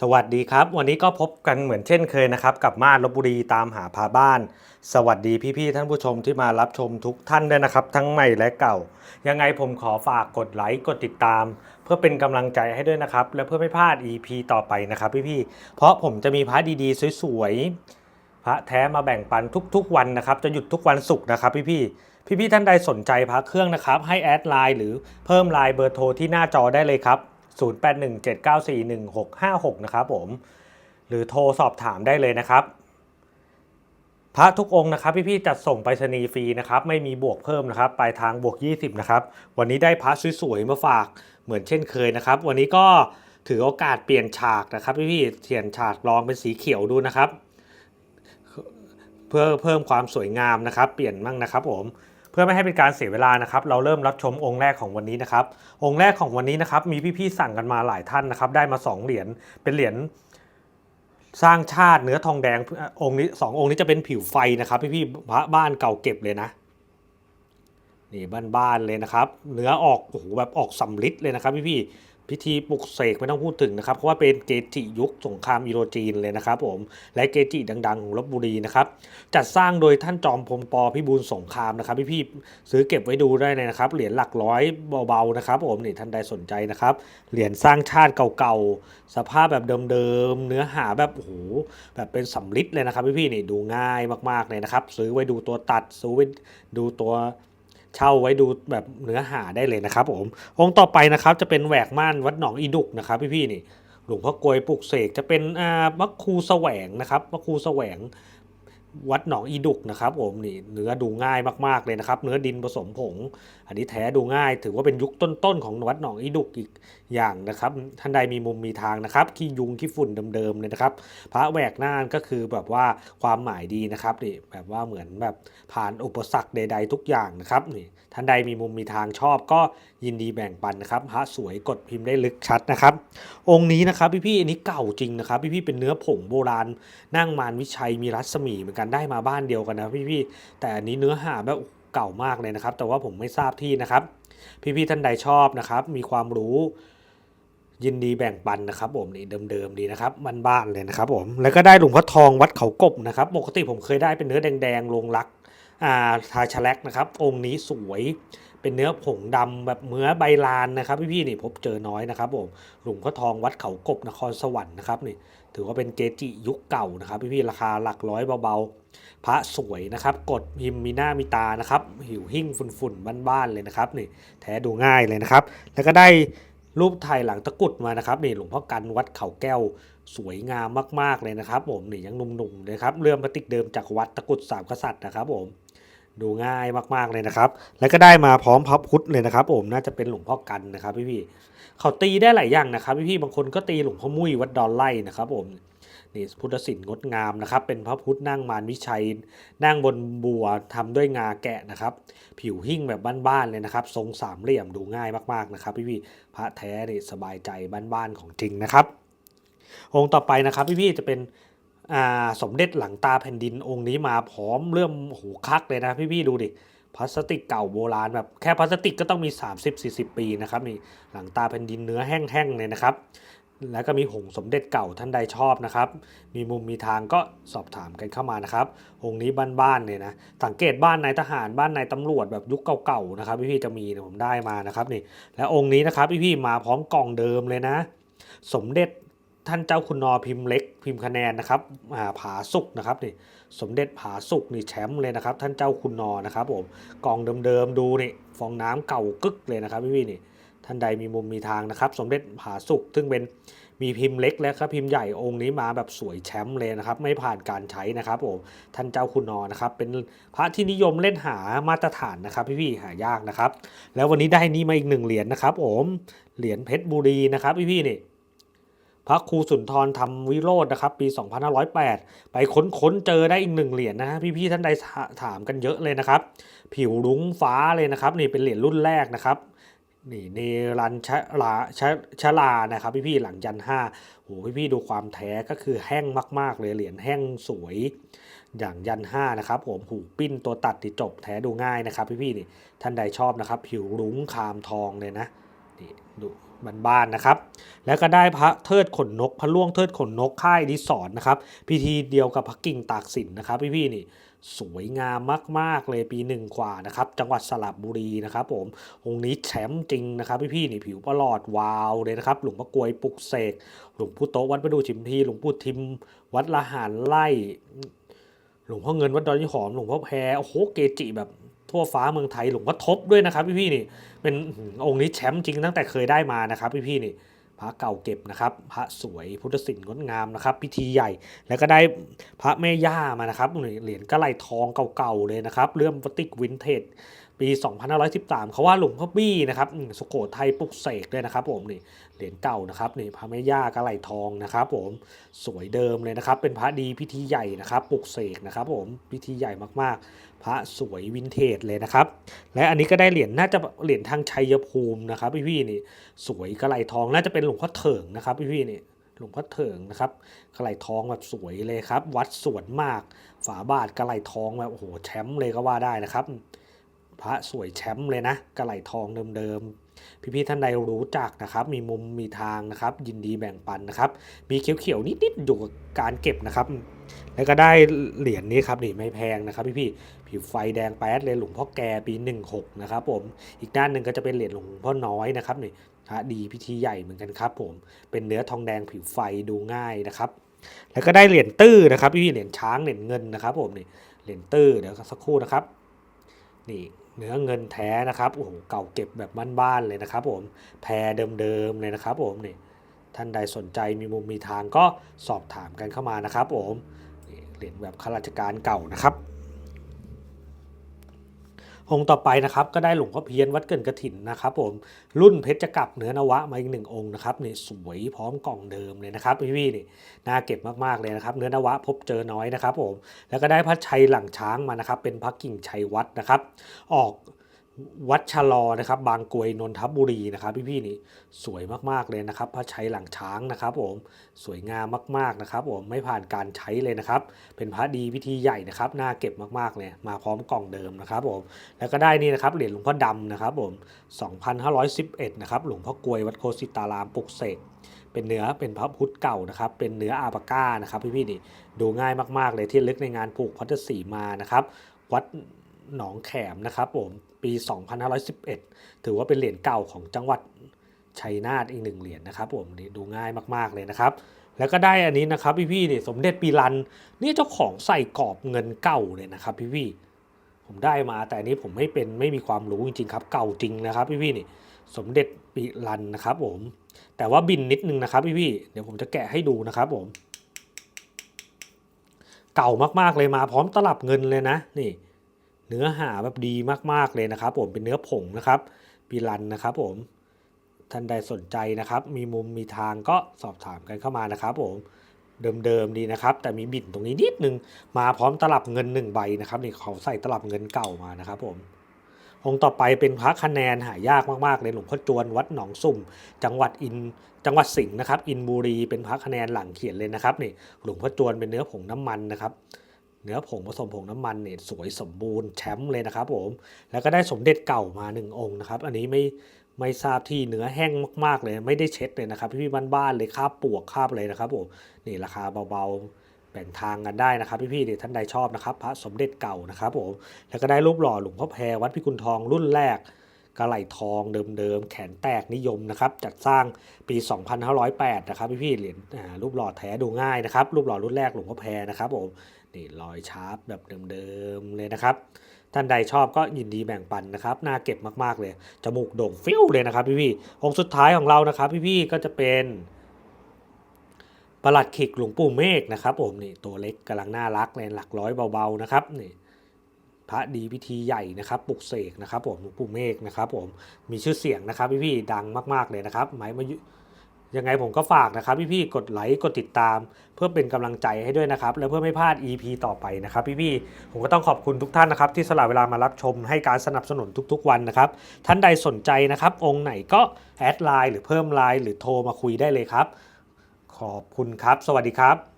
สวัสดีครับ วันนี้ก็พบกันเหมือนเช่นเคยนะครับ กับมาลบบุรีตามหาพาบ้าน สวัสดีพี่ๆท่านผู้ชมที่มารับชมทุกท่านด้วยนะครับ ทั้งใหม่และเก่า ยังไงผมขอฝากกดไลค์กดติดตาม เพื่อเป็นกำลังใจให้ด้วยนะครับ และเพื่อไม่พลาด EP ต่อไปนะครับพี่ๆเพราะผมจะมีพระดีๆ สวยๆพระแท้มาแบ่งปันทุก ๆ วันนะครับ จะหยุดทุกวันศุกร์นะครับพี่ๆพี่ๆท่านใดสนใจพระเครื่องนะครับ ให้แอดไลน์หรือเพิ่มไลน์เบอร์โทรที่หน้าจอได้เลยครับ 0817941656 นะครับผม หรือโทรสอบถามได้เลยนะครับ พระทุกองค์นะครับ พี่ๆจัดส่งไปรษณีย์ฟรีนะครับ ไม่มีบวกเพิ่มนะครับปลายทางบวก 20 นะครับ วันนี้ได้พระสวยๆมาฝากเหมือนเช่นเคยนะครับ วันนี้ก็ถือโอกาสเปลี่ยนฉากนะครับพี่ๆเปลี่ยนฉากลองเป็นสีเขียวดูนะครับ เพื่อเพิ่มความสวยงามนะครับ เปลี่ยนมั่งนะครับผม เพื่อไม่ให้เป็นการเสียเวลานะครับ เราเริ่มรับชมองค์แรกของวันนี้นะครับ องค์แรกของวันนี้นะครับ มีพี่ๆสั่งกันมาหลายท่านนะครับ ได้มา 2 เหรียญ เป็นเหรียญสร้างชาติเนื้อทองแดงองค์นี้สององค์นี้จะเป็นผิวไฟนะครับ พี่ๆพระบ้านเก่าเก็บเลยนะ นี่บ้านๆเลยนะครับ เนื้อออกโอ้โหแบบออกสำลิดเลยนะครับ พี่ๆ พิธีปลุกเสกไม่ต้องพูดถึงนะครับเพราะว่าเป็นเกจิยุคสงครามอิโรจีนเลยนะครับผมและเกจิดังๆของลบบุรีนะครับจัดสร้างโดยท่านจอมพลปพิบูลสงครามนะครับพี่ๆซื้อเก็บไว้ดูได้เลยนะครับ เหรียญหลักร้อยเบาๆนะครับผมนี่ท่านใดสนใจนะครับเหรียญสร้างชาติเก่าๆสภาพแบบเดิมๆเนื้อหาแบบโอ้โหแบบเป็นสำลิดเลยนะครับพี่ๆนี่ดูง่ายมากๆเลยนะครับ ซื้อไว้ดูตัวตัดซื้อไว้ดูตัว เช่าไว้ดูแบบเนื้อหาได้เลยนะครับผมองค์ต่อไปนะครับจะเป็นแหวกม่านวัดหนองอีดุกนะครับพี่ๆนี่หลวงพ่อกลวยปลูกเสกจะเป็นอ่ามัคคูแสวงนะครับมัคคูแสวง วัดหนองอีดุกนะครับผมนี่เนื้อดูง่ายมากๆเลยนะครับ เนื้อดินผสมผง อันนี้แท้ดูง่าย ถือว่าเป็นยุคต้นๆของวัดหนองอีดุกอีกอย่างนะครับ ท่านใดมีมุมมีทางนะครับขี้ยุงขี้ฝุ่นเดิมๆเลยนะครับ พระแหวกน่านก็คือแบบว่าความหมายดีนะครับนี่แบบว่าเหมือนแบบผ่านอุปสรรคใด ๆ ทุกอย่างนะครับนี่ท่านใดมีมุมมีทางชอบก็ยินดีแบ่งปันนะครับพระสวยกดพิมพ์ได้ลึกชัดนะครับ องค์นี้นะครับพี่ๆอันนี้เก่าจริงนะครับ พี่ๆเป็นเนื้อผงโบราณนั่งมารวิชัยมีรัศมีเหมือนกันได้มาบ้านเดียวกันนะพี่ๆแต่อันนี้เนื้อหาแบบเก่ามากเลยนะครับ แต่ว่าผมไม่ทราบที่นะครับ พี่ๆท่านใดชอบนะครับ มีความรู้ยินดีแบ่งปันนะครับ ผมนี่เดิมๆดีนะครับบ้านๆเลยนะครับ ผมแล้วก็ได้หลวงพ่อทองวัดเขากบนะครับปกติผมเคยได้เป็นเนื้อแดงๆลงรักอ่าทาชะแลกนะครับ องค์นี้สวย เป็นเนื้อผงดำแบบเนื้อใบลานนะครับพี่ๆนี่พบเจอน้อยนะครับผมหลวงพ่อทองวัดเขากบนครสวรรค์นะครับนี่ถือว่าเป็นเกจิยุคเก่านะครับพี่ๆราคาหลักร้อยเบาๆ พระสวยนะครับกดพิมพ์มีหน้ามีตานะครับหิวหิ้งฝุ่นๆบ้านๆเลยนะครับนี่แท้ดูง่ายเลยนะครับ แล้วก็ได้รูปถ่ายหลังตะกุดมานะครับนี่หลวงพ่อกันวัดเขาแก้วสวยงามมากๆเลยนะครับ ผมนี่ยังหนุ่มๆเลยครับเรื่องพลาสติกเดิมจากวัดตะกุดสามกษัตริย์นะครับผม ดูง่ายมากๆเลยนะครับ แล้วก็ได้มาพร้อมพระพุทธเลยนะครับ ผมน่าจะเป็นหลวงพ่อกันนะครับพี่ๆเขาตีได้หลายอย่างนะครับพี่ๆบางคนก็ตีหลวงพ่อมุ้ยวัดดอนไล่นะครับ ผมนี่พุทธศิลป์งดงามนะครับ เป็นพระพุทธนั่งมารวิชัย นั่งบนบัวทำด้วยงาแกะนะครับ ผิวหิ่งแบบบ้านๆเลยนะครับ ทรงสามเหลี่ยมดูง่ายมากๆนะครับ พี่ๆพระแท้นี่สบายใจบ้านๆของจริงนะครับ องค์ต่อไปนะครับ พี่ๆจะเป็น สมเด็จหลังตาแผ่นดินองค์นี้มาพร้อมเริ่มโหูคักเลยนะพี่ๆดูดิพลาสติกเก่าโบราณแบบแค่พลาสติกก็ต้องมี 30-40 ปีนะครับนี่หลังตาแผ่นดินเนื้อแห้งๆเลยนะครับ แล้วก็มีหงส์สมเด็จเก่าท่านใดชอบนะครับ มีมุมมีทางก็สอบถามกันเข้ามานะครับองค์นี้บ้านๆเนี่ยนะสังเกตบ้านนายทหารบ้านนายตำรวจแบบยุคเก่าๆนะครับพี่ๆจะมีผมได้มานะครับนี่และองค์นี้นะครับพี่ๆมาพร้อมกล่องเดิมเลยนะ สมเด็จ ท่านเจ้าคุณนอพิมพ์เล็กพิมพ์คะแนนนะครับผาสุกนะครับนี่สมเด็จผาสุกนี่แชมป์เลยนะครับ ท่านเจ้าคุณนอนะครับผมกองเดิมๆดูนี่ฟองน้ำเก่ากึกเลยนะครับพี่ๆนี่ท่านใดมีมุมมีทางนะครับ สมเด็จผาสุกซึ่งเป็นมีพิมพ์เล็กและครับพิมพ์ใหญ่องค์นี้มาแบบสวยแชมป์เลยนะครับ ไม่ผ่านการใช้นะครับผมท่านเจ้าคุณนอนะครับ เป็นพระที่นิยมเล่นหามาตรฐานนะครับพี่ๆหายากนะครับ แล้ววันนี้ได้นี่มาอีกหนึ่งเหรียญนะครับผมเหรียญเพชรบุรีนะครับพี่ๆนี่ พระครูสุนทรธรรมวิโรจน์นะครับ ปี 2508 ไปค้นๆเจอได้อีกหนึ่งเหรียญนะฮะพี่ๆท่านใดถามกันเยอะเลยนะครับ ผิวรุ้งฟ้าเลยนะครับ นี่เป็นเหรียญรุ่นแรกนะครับนี่เนรันชะลาชะชะลานะครับ พี่ๆหลังยันห้าโหพี่ๆดูความแท้ก็คือแห้งมาก ๆ เลยเหรียญแห้งสวยอย่างยันห้านะครับผมหูปิ้นตัวตัดที่จบแท้ดูง่ายนะครับ พี่ๆนี่ท่านใดชอบนะครับ ผิวรุ้งคามทองเลยนะนี่ดู บ้านๆนะครับ แล้วก็ได้พระเทิดขนนก พระล่วงเทิดขนนกค่ายดิสอนนะครับ พิธีเดียวกับพระกิ่งตากสินนะครับ พี่ๆนี่สวยงามมาก ๆ เลยปีหนึ่งกว่านะครับ จังหวัดสระบุรีนะครับผมองค์นี้แชมป์จริงนะครับ พี่ๆนี่ผิวประหลอดวาวเลยนะครับ หลวงพ่อกลวยปลุกเสก หลวงปู่โตะวัดประดูชิมพีหลวงปู่ทิม วัดละหารไล่ หลวงพ่อเงินวัดดอนยี่หอม หลวงพ่อแพรโอ้โหเกจิแบบ ทั่วฟ้าเมืองไทยหลวงพ่อทบด้วยนะครับพี่พี่นี่เป็นองค์นี้แชมป์จริงตั้งแต่เคยได้มานะครับพี่พี่นี่พระเก่าเก็บนะครับ พระสวยพุทธศิลป์งดงามนะครับ พิธีใหญ่แล้วก็ได้พระแม่ย่ามานะครับเหรียญกระไหลทองเก่าๆเลยนะครับเรื่องวัติกวินเทจ ปี 2513 เขาว่าหลวงพ่อบี้นะครับสุโขทัยปลุกเสกด้วยนะครับผมนี่เหรียญเก่านะครับนี่พระแม่ย่ากระไหลทองนะครับผมสวยเดิมเลยนะครับ เป็นพระดีพิธีใหญ่นะครับปลุกเสกนะครับผมพิธีใหญ่มากๆ พระสวยวินเทจเลยนะครับ และอันนี้ก็ได้เหรียญน่าจะเหรียญทางชัยภูมินะครับพี่ๆนี่สวยกระไหลทองน่าจะเป็นหลวงพ่อเถิงนะครับพี่ๆนี่หลวงพ่อเถิงนะครับกระไหลทองแบบสวยเลยครับ วัดสวนมาก ฝาบาทกระไหลทองแบบโอ้โหแชมป์เลยก็ว่าได้นะครับ พระสวยแชมป์เลยนะกระไหลทองเดิมๆ พี่ๆท่านใดรู้จักนะครับ มีมุมมีทางนะครับ ยินดีแบ่งปันนะครับ มีเขียวๆนิดๆอยู่กับการเก็บนะครับ แล้วก็ได้เหรียญนี้ครับนี่ไม่แพงนะครับ พี่ๆผิวไฟแดงแป๊ดเลยหลวงพ่อแกปี 16 นะครับผมอีกด้านหนึ่งก็จะเป็นเหรียญหลวงพ่อน้อยนะครับนี่พระดีพิธีใหญ่เหมือนกันครับ ผมเป็นเนื้อทองแดงผิวไฟดูง่ายนะครับแล้วก็ได้เหรียญตื้อนะครับพี่เหรียญช้างเหรียญเงินนะครับผมนี่เหรียญตื้อเดี๋ยวสักครู่นะครับนี่ เนื้อเงินแท้นะครับโอ้โหเก่าเก็บแบบบ้านๆเลยนะครับผมแพรเดิมๆเลยนะครับผมนี่ท่านใดสนใจมีมุมมีทางก็สอบถามกันเข้ามานะครับผมเหรียญแบบข้าราชการเก่านะครับ องค์ต่อไปนะครับก็ได้หลวงพ่อเพียนวัดเกินกระถินนะครับผมรุ่นเพชรกับเนื้อนวะมาอีกหนึ่งองค์นะครับนี่สวยพร้อมกล่องเดิมเลยนะครับพี่พี่นี่น่าเก็บมากๆเลยนะครับเนื้อนวะพบเจอน้อยนะครับผมแล้วก็ได้พระชัยหลังช้างมานะครับเป็นพระกิ่งชัยวัดนะครับ ออก วัดชะลอนะครับ บางกวยนนทบุรีนะครับพี่พี่ๆนี่สวยมากๆเลยนะครับพระชัยหลังช้างนะครับ ผมสวยงามมากๆนะครับ ผมไม่ผ่านการใช้เลยนะครับ เป็นพระดีพิธีใหญ่นะครับน่าเก็บมากๆเลยมาพร้อมกล่องเดิมนะครับ ผมแล้วก็ได้นี่นะครับเหรียญหลวงพ่อดำนะครับ ผม 2511 นะครับหลวงพ่อกลวยวัดโคสิตารามปลุกเสกเป็นเนื้อเป็นพระพุทธเก่านะครับ เป็นเนื้ออาปาก้านะครับ พี่ๆนี่ดูง่ายมากๆเลยที่ลึกในงานผูกพัทสีมานะครับ วัด หนองแขมนะครับผมปี 2511 ถือว่าเป็นเหรียญเก่าของจังหวัดชัยนาทอีกหนึ่งเหรียญนะครับผมนี่ดูง่ายมากๆเลยนะครับ แล้วก็ได้อันนี้นะครับพี่ๆนี่สมเด็จปีรันนี่เจ้าของใส่กรอบเงินเก่าเลยนะครับพี่ๆผมได้มาแต่อันนี้ผมไม่เป็นไม่มีความรู้จริงๆครับเก่าจริงนะครับพี่ๆนี่สมเด็จปิรันนะครับผมแต่ว่าบินนิดนึงนะครับพี่ๆเดี๋ยวผมจะแกะให้ดูนะครับผมเก่ามากๆเลยมาพร้อมตลับเงินเลยนะนี่ เนื้อหาแบบดีมากๆเลยนะครับ ผมเป็นเนื้อผงนะครับปิรันนะครับผมท่านใดสนใจนะครับ มีมุมมีทางก็สอบถามกันเข้ามานะครับผมเดิมๆดีนะครับ แต่มีบินตรงนี้นิดนึงมาพร้อมตลับเงินหนึ่งใบนะครับนี่เขาใส่ตลับเงินเก่ามานะครับ ผมองค์ต่อไปเป็นพระคะแนนหายากมากๆเลยหลวงพ่อจวนวัดหนองสุ่ม จังหวัดอินจังหวัดสิงห์นะครับ อินบุรีเป็นพระคะแนนหลังเขียนเลยนะครับนี่หลวงพ่อจวนเป็นเนื้อผงน้ำมันนะครับ เนื้อผงผสมผงน้ำมันเนี่ยสวยสมบูรณ์แชมป์เลยนะครับผม แล้วก็ได้สมเด็จเก่ามาหนึ่งองค์นะครับ อันนี้ไม่ไม่ทราบที่เนื้อแห้งมากๆเลย ไม่ได้เช็ดเลยนะครับ พี่ๆบ้านๆเลยคาบปวกคาบเลยนะครับผมนี่ราคาเบาๆแบ่งทางกันได้นะครับ พี่ๆเนี่ยท่านใดชอบนะครับ พระสมเด็จเก่านะครับผมแล้วก็ได้รูปหล่อหลวงพ่อแพรวัดพิกุลทองรุ่นแรกกระไหลทองเดิมๆ แขนแตกนิยมนะครับ จัดสร้างปี 2508 นะครับพี่ๆเหรียญรูปหล่อแท้ดูง่ายนะครับ รูปหล่อรุ่นแรกหลวงพ่อแพรนะครับผม นี่รอยชาร์ปแบบเดิมๆเลยนะครับ ท่านใดชอบก็ยินดีแบ่งปันนะครับน่าเก็บมากๆเลย จมูกโด่งฟิวเลยนะครับพี่ๆองค์สุดท้ายของเรานะครับ พี่ๆก็จะเป็นประหลัดขิกหลวงปู่เมฆนะครับผมนี่ตัวเล็กกำลังน่ารักเลยหลักร้อยเบาๆนะครับนี่พระดีพิธีใหญ่นะครับปลุกเสกนะครับผมหลวงปู่เมฆนะครับผมมีชื่อเสียงนะครับพี่ๆดังมากๆเลยนะครับหมายมายุ ยังไงผมก็ฝากนะครับพี่ๆกดไลค์กดติดตาม เพื่อเป็นกำลังใจให้ด้วยนะครับ และเพื่อไม่พลาด EP ต่อไปนะครับพี่ๆผมก็ต้องขอบคุณทุกท่านนะครับ ที่สละเวลามารับชมให้การสนับสนุนทุกๆวันนะครับ ท่านใดสนใจนะครับ องค์ไหนก็แอดไลน์หรือเพิ่มไลน์หรือโทรมาคุยได้เลยครับ ขอบคุณครับ สวัสดีครับ